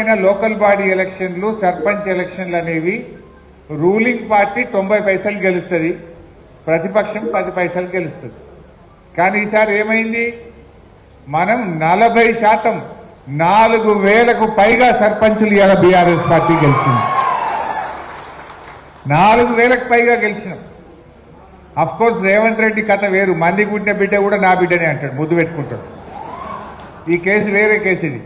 Local body ఎలక్షన్లు సర్పంచ్ ఎలక్షన్లు అనేవి రూలింగ్ పార్టీ తొంభై పైసలు గెలుస్తుంది ప్రతిపక్షం పది పైసలు గెలుస్తుంది. కానీ ఈసారి ఏమైంది? మనం నలభై శాతం నాలుగు వేలకు పైగా సర్పంచులు ఇవాళ బీఆర్ఎస్ పార్టీ గెలిచింది. నాలుగు వేలకు పైగా గెలిచినాం. అఫ్ కోర్స్ రేవంత్ రెడ్డి కథ వేరు. మంది పుట్టిన బిడ్డ కూడా నా బిడ్డనే అంటాడు ముద్దు పెట్టుకుంటాడు. ఈ కేసు వేరే కేసు ఇది.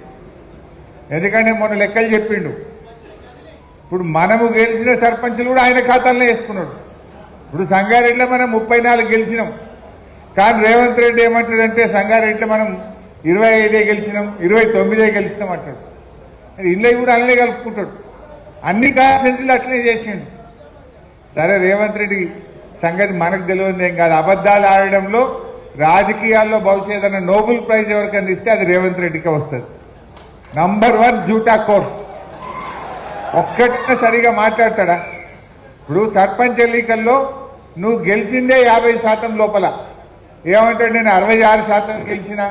ఎందుకంటే మొన్న లెక్కలు చెప్పిండు. ఇప్పుడు మనము గెలిచిన సర్పంచులు కూడా ఆయన ఖాతాల్లో వేసుకున్నాడు. ఇప్పుడు సంగారెడ్డిలో మనం ముప్పై నాలుగు గెలిచినాం. కానీ రేవంత్ రెడ్డి ఏమంటాడంటే సంగారెడ్డిలో మనం ఇరవై ఐదే గెలిచినాం ఇరవై తొమ్మిదే గెలిచినాం అంటాడు. మరి కూడా అన్నే కలుపుకుంటాడు. అన్ని కాన్ఫరెన్స్లు అట్లనే చేసిండు. సరే రేవంత్ రెడ్డి సంగతి మనకు తెలియదు ఏం కాదు. అబద్ధాలు ఆడడంలో రాజకీయాల్లో భవిష్యత్ ఏదైనా నోబెల్ ప్రైజ్ ఎవరికైనా ఇస్తే అది రేవంత్ రెడ్డికే వస్తుంది. నంబర్ వన్ జూటా కోర్ ఒక్కటే సరిగా మాట్లాడతాడా? ఇప్పుడు సర్పంచ్ ఎన్నికల్లో నువ్వు గెలిచిందే యాభై శాతం లోపల. ఏమంటాడు నేను అరవై ఆరు శాతం గెలిచిన?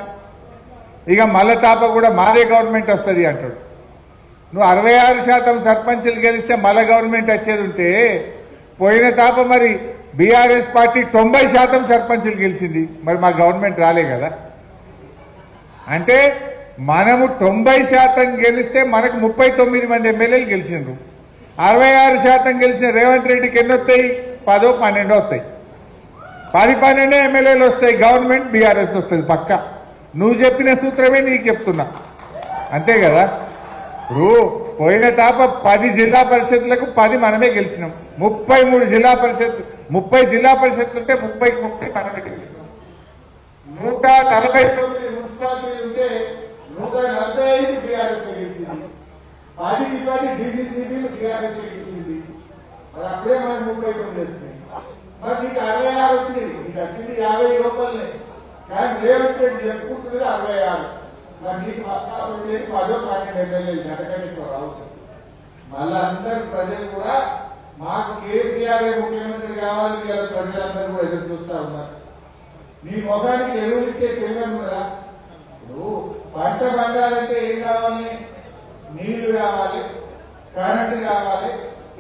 ఇక మలతాప తాప కూడా మాదే గవర్నమెంట్ వస్తుంది అంటాడు. నువ్వు అరవై ఆరు శాతం సర్పంచ్లు గెలిస్తే మళ్ళా గవర్నమెంట్ వచ్చేది ఉంటే పోయిన తాప మరి బీఆర్ఎస్ పార్టీ తొంభై శాతం సర్పంచులు గెలిచింది. మరి మా గవర్నమెంట్ రాలే కదా. అంటే మనము తొంభై శాతం గెలిస్తే మనకు ముప్పై తొమ్మిది మంది ఎమ్మెల్యేలు గెలిచిండ్రు. అరవై ఆరు శాతం గెలిచిన రేవంత్ రెడ్డికి ఎన్ని వస్తాయి? పదో పన్నెండు వస్తాయి. పది పన్నెండే ఎమ్మెల్యేలు వస్తాయి. గవర్నమెంట్ బీఆర్ఎస్ వస్తుంది పక్క. నువ్వు చెప్పిన సూత్రమే నీకు చెప్తున్నా. అంతే కదా? రూ పోయిన తాప పది జిల్లా పరిషత్లకు పది మనమే గెలిచినాం. ముప్పై మూడు జిల్లా పరిషత్ ముప్పై జిల్లా పరిషత్లు ఉంటే ముప్పై ముప్పై మనమే గెలిచినాం. నూట నలభై తొమ్మిది మున్సిపాలిటీలు ఉంటే నూట నలభై ఐదు టీఆర్ఎస్ గెలిచింది. పది పది డీసీసీబీలు టీఆర్ఎస్ గెలిచింది. మరి అప్పుడే మనకు ముప్పై తొమ్మిది వచ్చింది మరి నీకు అరవై ఆరు వచ్చింది నీకు వచ్చింది యాభై రూపాయలే కానీ రేవంత్ రెడ్డి చెప్పుకుంటున్నది అరవై ఆరు. మరి నీకు పక్కా వచ్చేది పదో పన్నెండు ఎమ్మెల్యేలు ఎంతకంటే ఎక్కువ రావు. మళ్ళీ అందరు ప్రజలు కూడా మాకు కేసీఆర్ ముఖ్యమంత్రి కావాలని కదా ప్రజలందరూ కూడా ఎదురు చూస్తా ఉన్నారు. నీ మొగానికి ఎరువులు ఇచ్చే తెలియదు కూడా ఇప్పుడు పంట పండాలంటే ఏం కావాలి? నీళ్ళు కావాలి కరెంటు కావాలి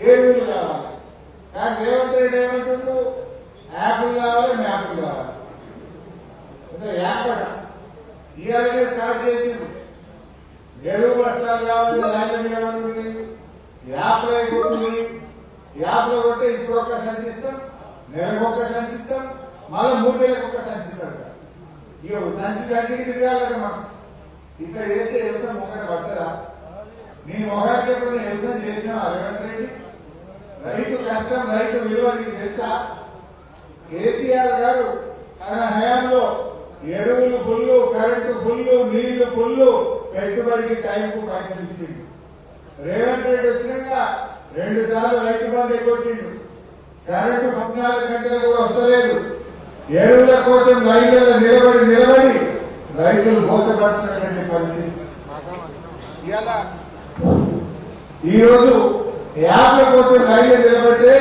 ఎరువులు కావాలి. కానీ రేవంత్ రెడ్డి ఏమంటుండు? యాప్లు కావాలి మ్యాప్లు కావాలి. అంటే యాప్ అట. స్టార్ట్ చేసిండు. ఎరువు బస్తాలు కావాలి ల్యాండ్ ఏమంటుంది యాప్లో కొట్టింది యాప్లో కొట్టే ఇప్పుడు ఒక సంచిస్తాం నెలకు ఒక సంచిస్తాం మళ్ళీ మూడు నెలలకు ఒక సంచిస్తాం ఇక సంచి సంచికి తిరగాలి మనం. ఇంకా ఏదైతే వ్యవసాయం మొక్కలు పట్టదా నీ మొగానికి ఎప్పుడు వ్యవసాయం చేసినా రేవంత్ రెడ్డి రైతు కష్టం రైతు విలువ నీకు తెలుసా? కేసీఆర్ గారు తన హయాంలో ఎరువులు ఫుల్లు కరెంటు ఫుల్లు నీళ్ళు ఫుల్లు పెట్టుబడికి టైంకు పైసలు ఇచ్చిండు. రేవంత్ రెడ్డి వచ్చినాక రెండు సార్లు రైతు బంధు ఎగ్గొట్టిండు. కరెంటు పద్నాలుగు గంటలు కూడా వస్తలేదు. ఎరువుల కోసం లైన్లలో నిలబడి నిలబడి రైతులు మోసపడుతున్నటువంటి పరిస్థితి. ఇవాళ ఈ రోజు యాప్ల కోసం లైన్లో నిలబడితే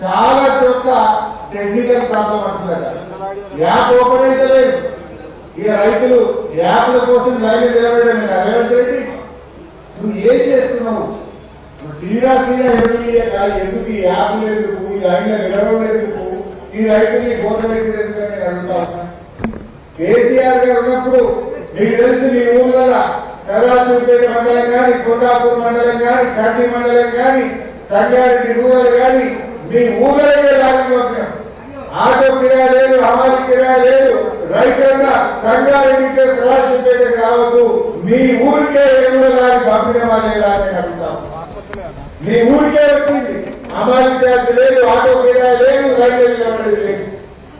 చాలా చోట్ల టెక్నికల్ ప్రాబ్లం అంటున్నారు. యాప్ ఓపెన్ అయితే లేదు. ఇక రైతులు యాప్ల కోసం లైన్లో నిలబడడం రేవంత్ రెడ్డి నువ్వు ఏం చేస్తున్నావు? నువ్వు సీదా సీదా ఎందుకు ఎందుకు ఈ యాప్లు ఎందుకు? ఈ లైన్లో నిలబడడం ఎందుకు? ఈ రైతుని ఎందుకు నేను అడుగుతా ఉన్నా. కేసీఆర్ గారు ఉన్నప్పుడు మీకు తెలుసు మీ ఊళ్ళ సదాశివపేట మండలం కానీ కొండాపూర్ మండలం కానీ కడ్డి మండలం కానీ సంగారెడ్డి రూరల్ కానీ మీ ఊళ్ళకే లాగి ఆటో కిరా లేదు హమాలి కిరా లేదు. రైతున్న సంగారెడ్డికే సదాశివపేట కావద్దు మీ ఊరికే ఎరువుల లాగి పంపినమా లేదా అని నేను మీ ఊరికే వచ్చింది. అమాలి లేదు ఆటో కిరా లేదు రైతు లేదు.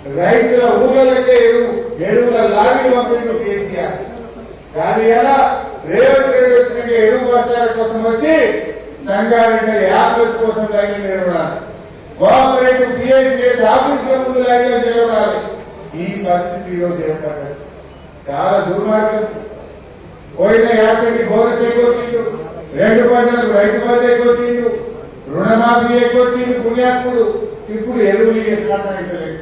రైతుల ఊళ్ళకే ఎరువుల లాగి పంపిణీ కేసీఆర్. కానీ ఎలా రేవంత్ రెడ్డి వచ్చిన ఎరువు బస్తాల కోసం వచ్చి సంగారెడ్డి యాప్లెస్ కోసం లైన్ నిలబడాలి. కోఆపరేటివ్ పిహెచ్ఎస్ ఆఫీసుల ముందు లైన్ నిలబడాలి. ఈ పరిస్థితి ఈరోజు రోజు ఏర్పడ్డది. చాలా దుర్మార్గం. పోయిన యాసకి బోనస్ ఎగ్గొట్టిండు రెండు పంటలకు రైతు బంధు ఎగ్గొట్టిండు రుణమాఫీ ఎగ్గొట్టిండు పుణ్యాత్ముడు? ఇప్పుడు ఎరువులు చేస్తున్నట్టు అయిపోలేదు.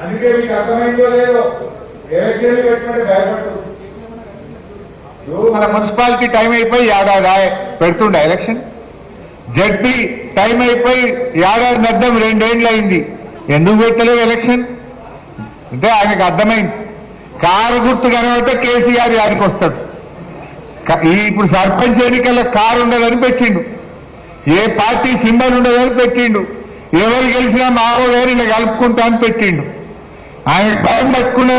అందుకే మీకు అర్థమైందో లేదో ఎలక్షన్లు పెట్టుకుంటే భయపడుతుంది మన మున్సిపాలిటీ టైం అయిపోయి ఏడాది పెడుతుండే ఎలక్షన్? జడ్పీ టైం అయిపోయి ఏడాది అర్థం రెండేళ్ళు అయింది ఎందుకు పెట్టలేవు ఎలక్షన్? అంటే ఆయనకు అర్థమైంది. కారు గుర్తు కనబడితే కేసీఆర్ యాడికి వస్తాడు. ఇప్పుడు సర్పంచ్ ఎన్నికల్లో కారు ఉండదని పెట్టిండు. ఏ పార్టీ సింబల్ ఉండదని పెట్టిండు. ఎవరు గెలిచినా మావో వేరు ఇలా కలుపుకుంటా అని పెట్టిండు. ఆయన భయం పట్టుకున్న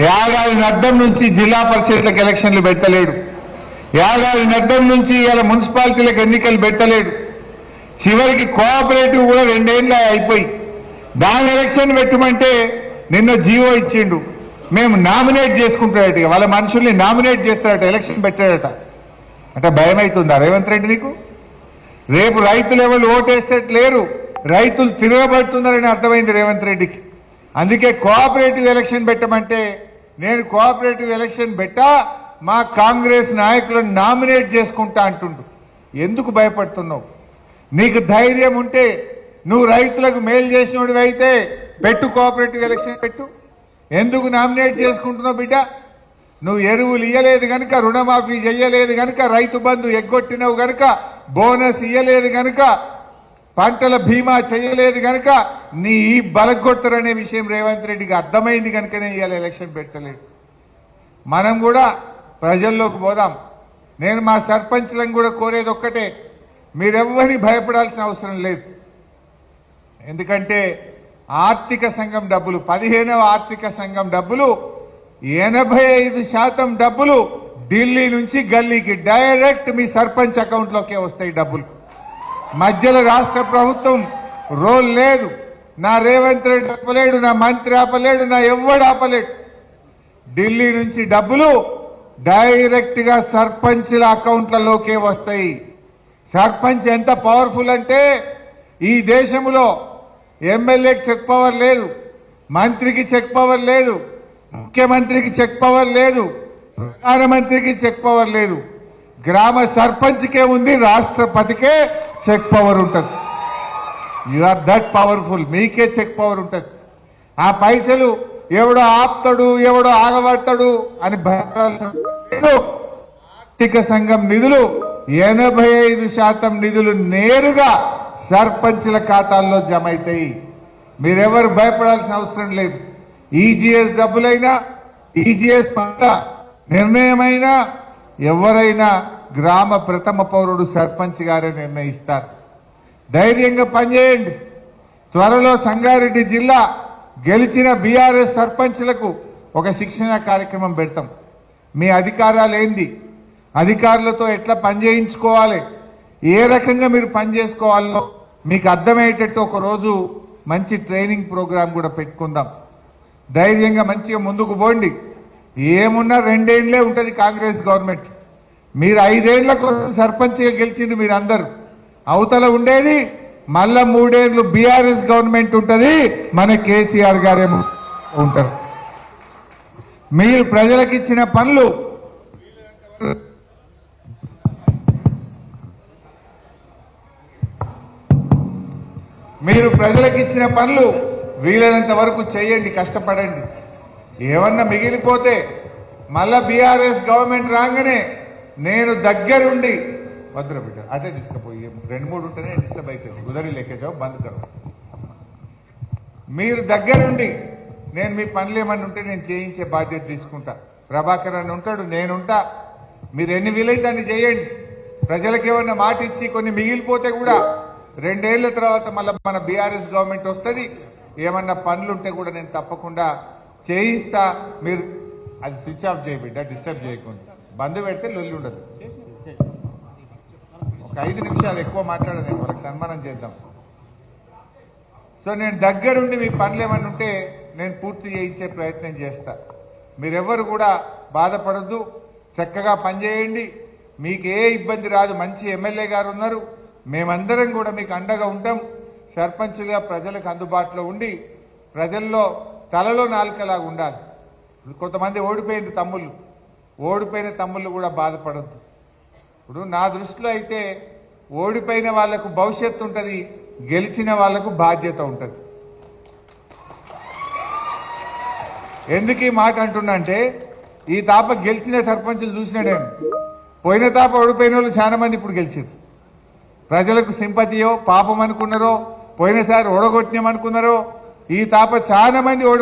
యాగాది నద్దం నుంచి జిల్లా పరిషత్లకు ఎలక్షన్లు పెట్టలేడు. యాగాది నద్దం నుంచి ఇలా మున్సిపాలిటీలకు ఎన్నికలు పెట్టలేడు. చివరికి కోఆపరేటివ్ కూడా రెండేళ్ళు అయిపోయి దాని ఎలక్షన్ పెట్టమంటే నిన్న జీవో ఇచ్చిండు. మేము నామినేట్ చేసుకుంటాడట వాళ్ళ మనుషుల్ని నామినేట్ చేస్తాడట ఎలక్షన్ పెట్టాడట. అంటే భయం అవుతుందా రేవంత్ రెడ్డి నీకు? రేపు రైతులు ఎవరు ఓటేసేట లేరు. రైతులు తిరగబడుతున్నారని అర్థమైంది రేవంత్ రెడ్డికి. అందుకే కోఆపరేటివ్ ఎలక్షన్ పెట్టమంటే నేను కోఆపరేటివ్ ఎలక్షన్ పెట్టా మా కాంగ్రెస్ నాయకులను నామినేట్ చేసుకుంటా అంటుండు. ఎందుకు భయపడుతున్నావు? నీకు ధైర్యం ఉంటే నువ్వు రైతులకు మేలు చేసినోడివి అయితే పెట్టు కోఆపరేటివ్ ఎలక్షన్ పెట్టు. ఎందుకు నామినేట్ చేసుకుంటున్నావు బిడ్డ? నువ్వు ఎరువులు ఇయ్యలేదు కనుక రుణమాఫీ చెయ్యలేదు కనుక రైతు బంధు ఎగ్గొట్టినవు కనుక బోనస్ ఇయ్యలేదు కనుక పంటల బీమా చేయలేదు కనుక నీ ఈ బలగొట్టరనే విషయం రేవంత్ రెడ్డికి అర్థమైంది కనుకనే ఇవాళ ఎలక్షన్ పెట్టలేదు. మనం కూడా ప్రజల్లోకి పోదాం. నేను మా సర్పంచ్లను కూడా కోరేది ఒక్కటే మీరెవ్వరిని భయపడాల్సిన అవసరం లేదు. ఎందుకంటే ఆర్థిక సంఘం డబ్బులు పదిహేనవ ఆర్థిక సంఘం డబ్బులు ఎనభై ఐదు శాతం డబ్బులు ఢిల్లీ నుంచి గల్లీకి డైరెక్ట్ మీ సర్పంచ్ అకౌంట్లోకే వస్తాయి డబ్బులు. మధ్యలో రాష్ట్ర ప్రభుత్వం రోల్ లేదు. నా రేవంత్ రెడ్డి ఆపలేడు నా మంత్రి ఆపలేడు నా ఎవ్వడు ఆపలేడు. ఢిల్లీ నుంచి డబ్బులు డైరెక్ట్గా సర్పంచ్ల అకౌంట్లలోకే వస్తాయి. సర్పంచ్ ఎంత పవర్ఫుల్ అంటే ఈ దేశంలో ఎమ్మెల్యేకి చెక్ పవర్ లేదు మంత్రికి చెక్ పవర్ లేదు ముఖ్యమంత్రికి చెక్ పవర్ లేదు ప్రధానమంత్రికి చెక్ పవర్ లేదు. గ్రామ సర్పంచ్కే ఉంది రాష్ట్రపతికే చెక్ పవర్ ఉంటుంది. యు ఆర్ దట్ పవర్ఫుల్ మీకే చెక్ పవర్ ఉంటుంది. ఆ పైసలు ఎవడో ఆపుతాడు ఎవడో ఆగబడతాడు అని భయపడాల్సిన లేదు. ఆర్థిక సంఘం నిధులు ఎనభై ఐదు శాతం నిధులు నేరుగా సర్పంచ్ల ఖాతాల్లో జమ అవుతాయి. మీరెవరు భయపడాల్సిన అవసరం లేదు. ఈజీఎస్ డబ్బులైనా ఈజీఎస్ పంట నిర్ణయమైనా ఎవరైనా గ్రామ ప్రథమ పౌరుడు సర్పంచ్ గారే నిర్ణయిస్తారు. ధైర్యంగా పనిచేయండి. త్వరలో సంగారెడ్డి జిల్లా గెలిచిన బీఆర్ఎస్ సర్పంచ్లకు ఒక శిక్షణ కార్యక్రమం పెడతాం. మీ అధికారాలు ఏంది? అధికారులతో ఎట్లా పనిచేయించుకోవాలి? ఏ రకంగా మీరు పనిచేసుకోవాలో మీకు అర్థమయ్యేటట్టు ఒక రోజు మంచి ట్రైనింగ్ ప్రోగ్రాం కూడా పెట్టుకుందాం. ధైర్యంగా మంచిగా ముందుకు పోండి. ఏమున్నా రెండేళ్ళే ఉంటుంది కాంగ్రెస్ గవర్నమెంట్. మీరు ఐదేళ్ళ కోసం సర్పంచ్గా గెలిచింది మీరు అందరు అవతల ఉండేది మళ్ళా మూడేళ్ళు బీఆర్ఎస్ గవర్నమెంట్ ఉంటుంది మన కేసీఆర్ గారేమో ఉంటారు. మీరు ప్రజలకు ఇచ్చిన పనులు. మీరు ప్రజలకు ఇచ్చిన పనులు వీలైనంత వరకు చేయండి కష్టపడండి. ఏమన్నా మిగిలిపోతే మళ్ళా బీఆర్ఎస్ గవర్నమెంట్ రాగానే నేను దగ్గరుండి. భద్ర బిడ్డ అదే తీసుకుపోయి రెండు మూడు ఉంటేనే డిస్టర్బ్ అవుతుంది. ఉదరి లెక్కేచావు బంద్ కరు మీరు దగ్గరుండి. నేను మీ పనులు ఏమన్నా ఉంటే నేను చేయించే బాధ్యత తీసుకుంటా. ప్రభాకర్ అని ఉంటాడు నేనుంటా. మీరు ఎన్ని వీలైతే అన్ని చేయండి. ప్రజలకు ఏమన్నా మాట ఇచ్చి కొన్ని మిగిలిపోతే కూడా రెండేళ్ళ తర్వాత మళ్ళీ మన బీఆర్ఎస్ గవర్నమెంట్ వస్తుంది. ఏమన్నా పనులు ఉంటే కూడా నేను తప్పకుండా చేయిస్తా. మీరు అది స్విచ్ ఆఫ్ చేయ బిడ్డ డిస్టర్బ్ చేయకుండా. బంద్ పెడితే లొల్లి ఉండదు. ఒక ఐదు నిమిషాలు ఎక్కువ మాట్లాడదు వాళ్ళకి సన్మానం చేద్దాం. సో నేను దగ్గరుండి మీ పనులు ఏమన్నా ఉంటే నేను పూర్తి చేయించే ప్రయత్నం చేస్తా. మీరెవ్వరు కూడా బాధపడద్దు. చక్కగా పనిచేయండి మీకు ఏ ఇబ్బంది రాదు. మంచి ఎమ్మెల్యే గారు ఉన్నారు. మేమందరం కూడా మీకు అండగా ఉంటాం. సర్పంచులుగా ప్రజలకు అందుబాటులో ఉండి ప్రజల్లో తలలో నాలుకలాగా ఉండాలి. కొంతమంది ఓడిపోయింది తమ్ముళ్ళు. ఓడిపోయిన తమ్ముళ్ళు కూడా బాధపడద్దు. ఇప్పుడు నా దృష్టిలో అయితే ఓడిపోయిన వాళ్ళకు భవిష్యత్తు ఉంటుంది గెలిచిన వాళ్ళకు బాధ్యత ఉంటుంది. ఎందుకు ఈ మాట అంటున్నంటే ఈ తాప గెలిచిన సర్పంచులు చూసిన పోయిన తాప ఓడిపోయిన వాళ్ళు చాలా మంది ఇప్పుడు గెలిచారు. ప్రజలకు సింపతియో పాపం అనుకున్నారో పోయినసారి ఓడగొట్టినామనుకున్నారో ఈ తాప చాలా మంది